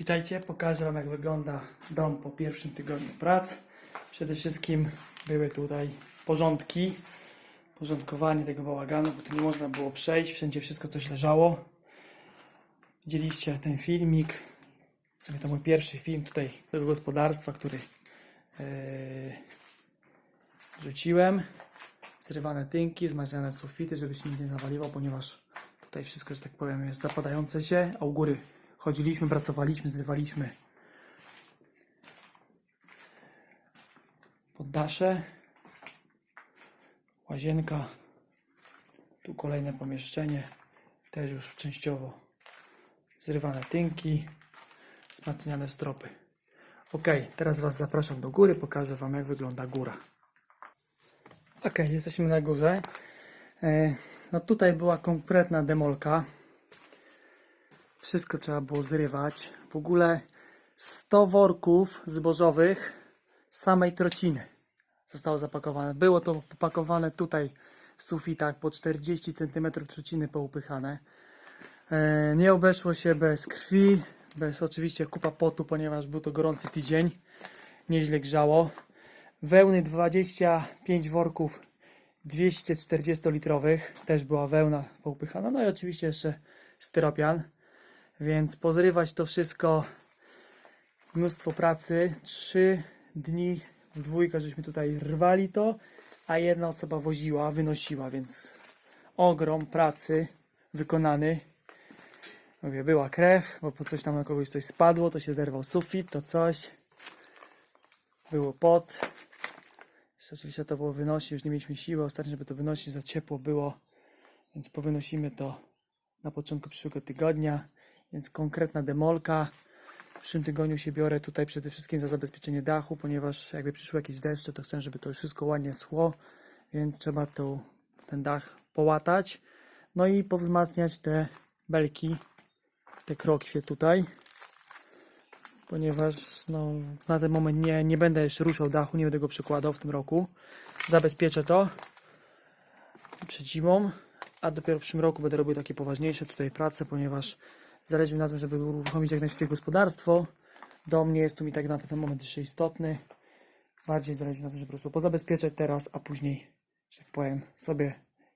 Witajcie, pokażę Wam jak wygląda dom po pierwszym tygodniu prac. Przede wszystkim były tutaj porządki, porządkowanie tego bałaganu, bo tu nie można było przejść, wszędzie wszystko coś leżało. Widzieliście ten filmik, w sumie to mój pierwszy film tutaj tego gospodarstwa, który yy, rzuciłem. Zrywane tynki, zmaziane sufity, żeby się nic nie zawaliło, ponieważ tutaj wszystko, że tak powiem, jest zapadające się, a u góry chodziliśmy, pracowaliśmy, zrywaliśmy poddasze, łazienka, tu kolejne pomieszczenie, też już częściowo zrywane tynki, wzmacniane stropy. Ok, teraz Was zapraszam do góry, pokażę Wam jak wygląda góra. Ok, jesteśmy na górze. E, No tutaj była konkretna demolka. Wszystko trzeba było zrywać. W ogóle 100 worków zbożowych samej trociny zostało zapakowane. Było to popakowane tutaj w sufitach po 40 cm trociny poupychane. E, Nie obeszło się bez krwi, bez oczywiście kupa potu, ponieważ był to gorący tydzień. Nieźle grzało. Wełny 25 worków 240-litrowych. Też była wełna poupychana. No i oczywiście jeszcze styropian. Więc pozrywać to wszystko mnóstwo pracy. Trzy dni w dwójkę żeśmy tutaj rwali to, a jedna osoba woziła, wynosiła, więc ogrom pracy wykonany. Mówię, była krew, bo po coś tam na kogoś coś spadło, to się zerwał sufit, to coś. Było pot. Jeszcze oczywiście to było wynosić, już nie mieliśmy siły ostatnio, żeby to wynosić, za ciepło było, więc powynosimy to na początku przyszłego tygodnia, więc konkretna demolka. W przyszłym tygodniu się biorę tutaj przede wszystkim za zabezpieczenie dachu, ponieważ jakby przyszły jakieś deszcze, to chcę, żeby to wszystko ładnie schło, więc trzeba to, ten dach połatać. No i powzmacniać te belki, te krokwie tutaj, ponieważ no, na ten moment nie, nie będę jeszcze ruszał dachu, nie będę go przekładał w tym roku. Zabezpieczę to przed zimą, a dopiero w przyszłym roku będę robił takie poważniejsze tutaj prace, ponieważ zależy mi na tym, żeby uruchomić jak najszybciej gospodarstwo. Dom nie jest tu mi tak na ten moment jeszcze istotny. Bardziej zależy mi na tym, żeby po prostu pozabezpieczać teraz, a później, że tak powiem, sobie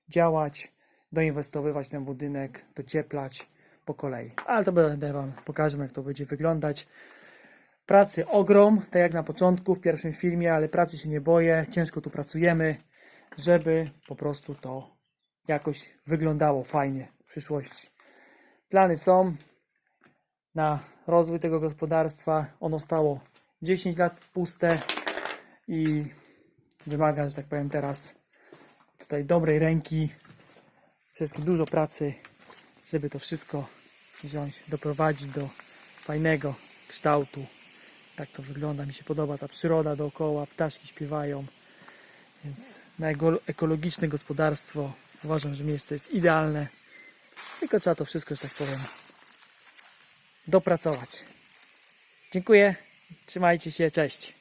działać, doinwestowywać ten budynek, docieplać po kolei. Ale to będę Wam pokażę, jak to będzie wyglądać. Pracy ogrom, tak jak na początku w pierwszym filmie, ale pracy się nie boję. Ciężko tu pracujemy, żeby po prostu to jakoś wyglądało fajnie w przyszłości. Plany są na rozwój tego gospodarstwa. Ono stało 10 lat puste i wymaga, że tak powiem, teraz tutaj dobrej ręki, wszystkim dużo pracy, żeby to wszystko wziąć, doprowadzić do fajnego kształtu. Tak to wygląda, mi się podoba ta przyroda dookoła, ptaszki śpiewają. Więc na ekologiczne gospodarstwo uważam, że miejsce jest idealne. Tylko trzeba to wszystko, że tak powiem, dopracować. Dziękuję, trzymajcie się, cześć.